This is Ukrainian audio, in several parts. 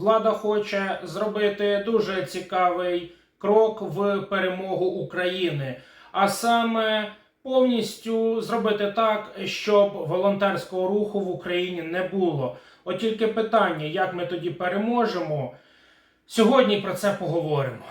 влада хоче зробити дуже цікавий крок в перемогу України, а саме повністю зробити так, щоб волонтерського руху в Україні не було. От тільки питання, як ми тоді переможемо. Сьогодні про це поговоримо.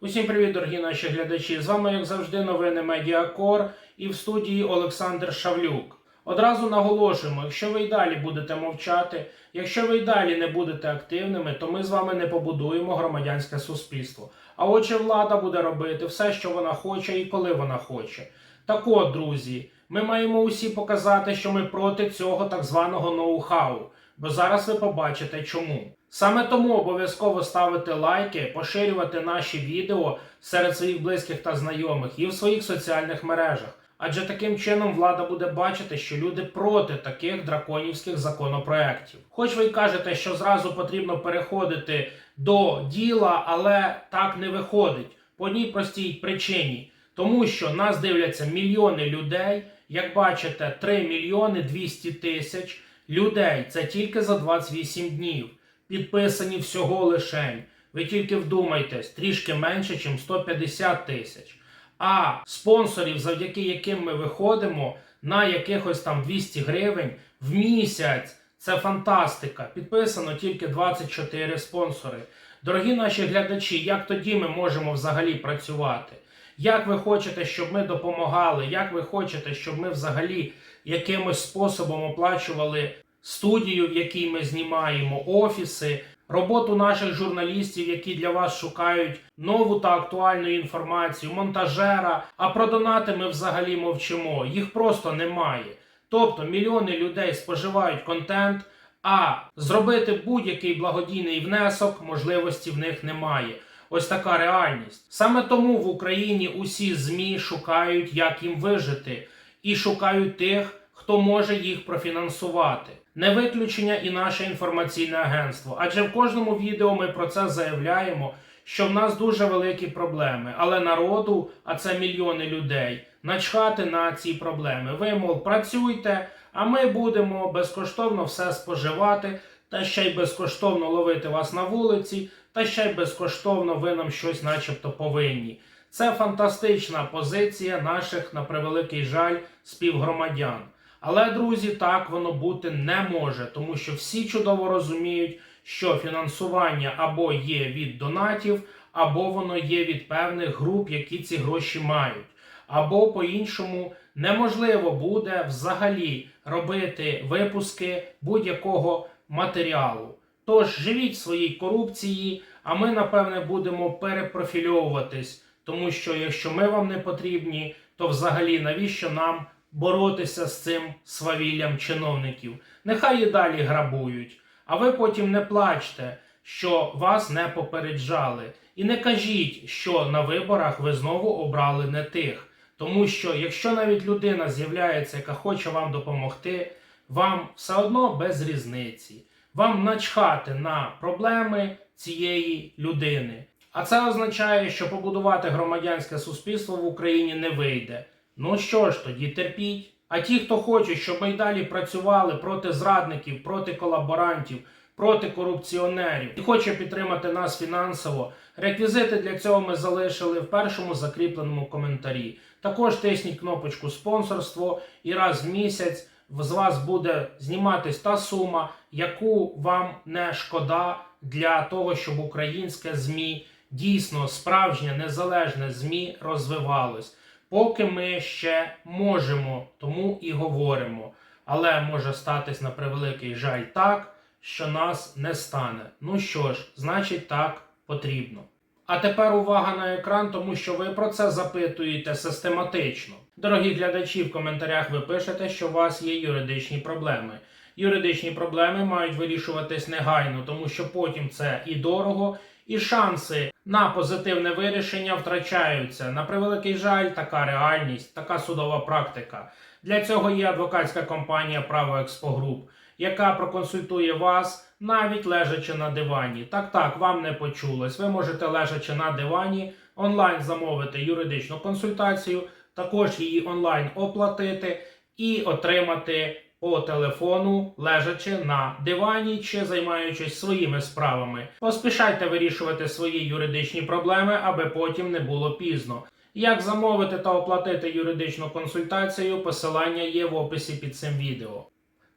Усім привіт, дорогі наші глядачі! З вами, як завжди, новини Медіакор і в студії Олександр Шавлюк. Одразу наголошуємо, якщо ви й далі будете мовчати, якщо ви й далі не будете активними, то ми з вами не побудуємо громадянське суспільство. А отже, влада буде робити все, що вона хоче і коли вона хоче. Так от, друзі, ми маємо усі показати, що ми проти цього так званого ноу-хау. Бо зараз ви побачите чому. Саме тому обов'язково ставити лайки, поширювати наші відео серед своїх близьких та знайомих і в своїх соціальних мережах. Адже таким чином влада буде бачити, що люди проти таких драконівських законопроєктів. Хоч ви й кажете, що зразу потрібно переходити до діла, але так не виходить по одній простій причині. Тому що нас дивляться мільйони людей, як бачите, 3 мільйони 200 тисяч людей. Це тільки за 28 днів. Підписані всього лишень. Ви тільки вдумайтесь, трішки менше, ніж 150 тисяч. А спонсорів, завдяки яким ми виходимо на якихось там 200 гривень в місяць. Це фантастика. Підписано тільки 24 спонсори. Дорогі наші глядачі, як тоді ми можемо взагалі працювати? Як ви хочете, щоб ми допомагали? Як ви хочете, щоб ми взагалі якимось способом оплачували студію, в якій ми знімаємо, офіси, роботу наших журналістів, які для вас шукають нову та актуальну інформацію, монтажера. А про донати ми взагалі мовчимо. Їх просто немає. Тобто мільйони людей споживають контент, а зробити будь-який благодійний внесок можливості в них немає. Ось така реальність. Саме тому в Україні усі ЗМІ шукають, як їм вижити, і шукають тих, хто може їх профінансувати. Не виключення і наше інформаційне агентство. Адже в кожному відео ми про це заявляємо, що в нас дуже великі проблеми, але народу, а це мільйони людей, начхати на ці проблеми. Ви, мов, працюйте, а ми будемо безкоштовно все споживати, та ще й безкоштовно ловити вас на вулиці, та ще й безкоштовно ви нам щось, начебто, повинні. Це фантастична позиція наших, на превеликий жаль, співгромадян. Але, друзі, так воно бути не може, тому що всі чудово розуміють, що фінансування або є від донатів, або воно є від певних груп, які ці гроші мають. Або по-іншому неможливо буде взагалі робити випуски будь-якого матеріалу. Тож живіть своїй корупції, а ми, напевне, будемо перепрофільовуватись, тому що якщо ми вам не потрібні, то взагалі навіщо нам боротися з цим свавіллям чиновників? Нехай і далі грабують, а ви потім не плачте, що вас не попереджали. І не кажіть, що на виборах ви знову обрали не тих. Тому що якщо навіть людина з'являється, яка хоче вам допомогти, вам все одно без різниці. Вам начхати на проблеми цієї людини. А це означає, що побудувати громадянське суспільство в Україні не вийде. Ну що ж, тоді терпіть. А ті, хто хоче, щоб ми й далі працювали проти зрадників, проти колаборантів, проти корупціонерів і хоче підтримати нас фінансово, реквізити для цього ми залишили в першому закріпленому коментарі. Також тисніть кнопочку спонсорство і раз в місяць з вас буде зніматись та сума, яку вам не шкода для того, щоб українське ЗМІ дійсно справжнє незалежне ЗМІ розвивалось. Поки ми ще можемо, тому і говоримо. Але може статись на превеликий жаль так, що нас не стане. Ну що ж, значить так потрібно. А тепер увага на екран, тому що ви про це запитуєте систематично. Дорогі глядачі, в коментарях ви пишете, що у вас є юридичні проблеми. Юридичні проблеми мають вирішуватись негайно, тому що потім це і дорого, і шанси на позитивне вирішення втрачаються. На превеликий жаль, така реальність, така судова практика. Для цього є адвокатська компанія Право Експогруп, яка проконсультує вас навіть лежачи на дивані. Так, так, вам не почулось. Ви можете лежачи на дивані онлайн замовити юридичну консультацію, також її онлайн оплатити і отримати по телефону, лежачи на дивані чи займаючись своїми справами. Поспішайте вирішувати свої юридичні проблеми, аби потім не було пізно. Як замовити та оплатити юридичну консультацію, посилання є в описі під цим відео.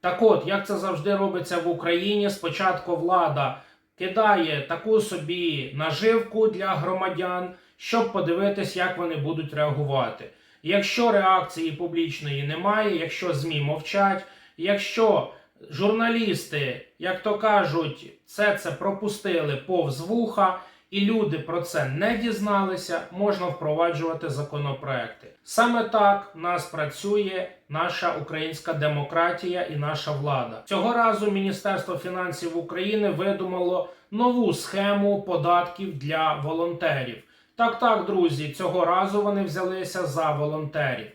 Так от, як це завжди робиться в Україні, спочатку влада кидає таку собі наживку для громадян, щоб подивитись, як вони будуть реагувати. Якщо реакції публічної немає, якщо ЗМІ мовчать, якщо журналісти, як то кажуть, все це пропустили повз вуха, і люди про це не дізналися, можна впроваджувати законопроекти. Саме так в нас працює наша українська демократія і наша влада. Цього разу Міністерство фінансів України видумало нову схему податків для волонтерів. Так, так, друзі, цього разу вони взялися за волонтерів.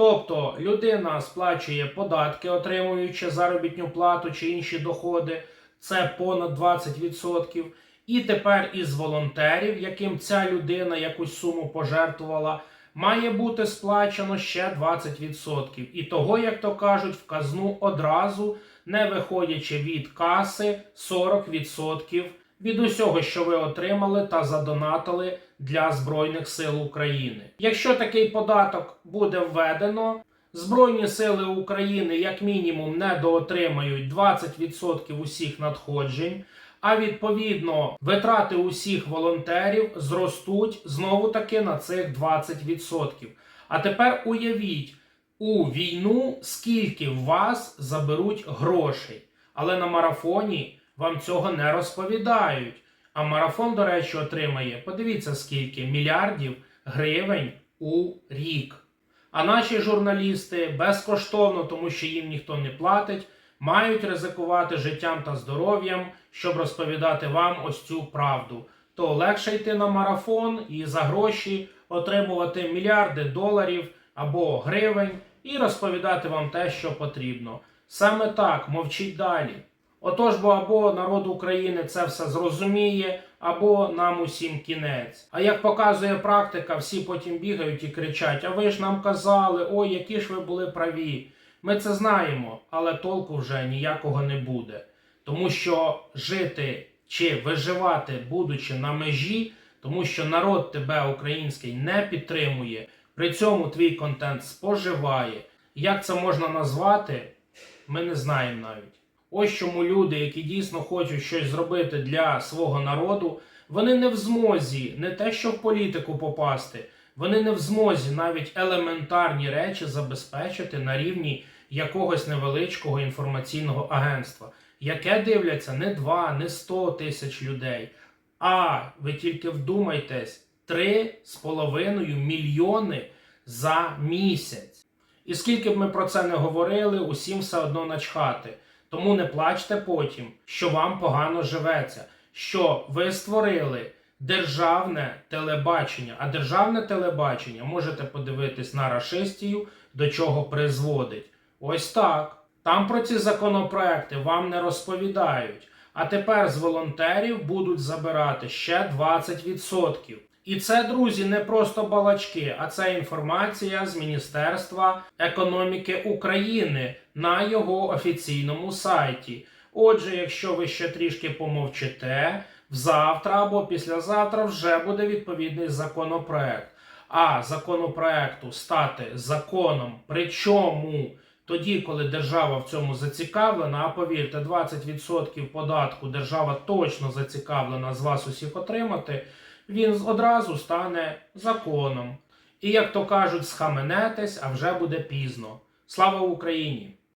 Тобто людина сплачує податки, отримуючи заробітну плату чи інші доходи, це понад 20%. І тепер із волонтерів, яким ця людина якусь суму пожертвувала, має бути сплачено ще 20%. І того, як то кажуть, в казну одразу, не виходячи від каси, 40% від усього, що ви отримали та задонатили для Збройних сил України. Якщо такий податок буде введено, Збройні сили України як мінімум недоотримають 20% усіх надходжень. А відповідно, витрати усіх волонтерів зростуть знову таки на цих 20%. А тепер уявіть у війну, скільки вас заберуть грошей. Але на марафоні вам цього не розповідають. А марафон, до речі, отримає, подивіться скільки мільярдів гривень у рік. А наші журналісти безкоштовно, тому що їм ніхто не платить, мають ризикувати життям та здоров'ям, щоб розповідати вам ось цю правду. То легше йти на марафон і за гроші отримувати мільярди доларів або гривень і розповідати вам те, що потрібно. Саме так мовчіть далі. Отож, бо або народ України це все зрозуміє, або нам усім кінець. А як показує практика, всі потім бігають і кричать: А ви ж нам казали, ой, які ж ви були праві. Ми це знаємо, але толку вже ніякого не буде. Тому що жити чи виживати, будучи на межі, тому що народ тебе український не підтримує, при цьому твій контент споживає. Як це можна назвати, ми не знаємо навіть. Ось чому люди, які дійсно хочуть щось зробити для свого народу, вони не в змозі не те, що в політику попасти, вони не в змозі навіть елементарні речі забезпечити на рівні якогось невеличкого інформаційного агентства, яке дивляться не 2, не 100 тисяч людей, а ви тільки вдумайтесь, 3,5 мільйони за місяць. І скільки б ми про це не говорили, усім все одно начхати. Тому не плачте потім, що вам погано живеться, що ви створили державне телебачення. А державне телебачення можете подивитись на рашистію, до чого призводить. Ось так. Там про ці законопроекти вам не розповідають. А тепер з волонтерів будуть забирати ще 20%. І це, друзі, не просто балачки, а це інформація з Міністерства економіки України на його офіційному сайті. Отже, якщо ви ще трішки помовчите, завтра або післязавтра вже буде відповідний законопроект. А законопроекту стати законом, причому тоді, коли держава в цьому зацікавлена, а повірте, 20% податку держава точно зацікавлена з вас усіх отримати він одразу стане законом. І, як то кажуть, схаменетесь, а вже буде пізно. Слава Україні!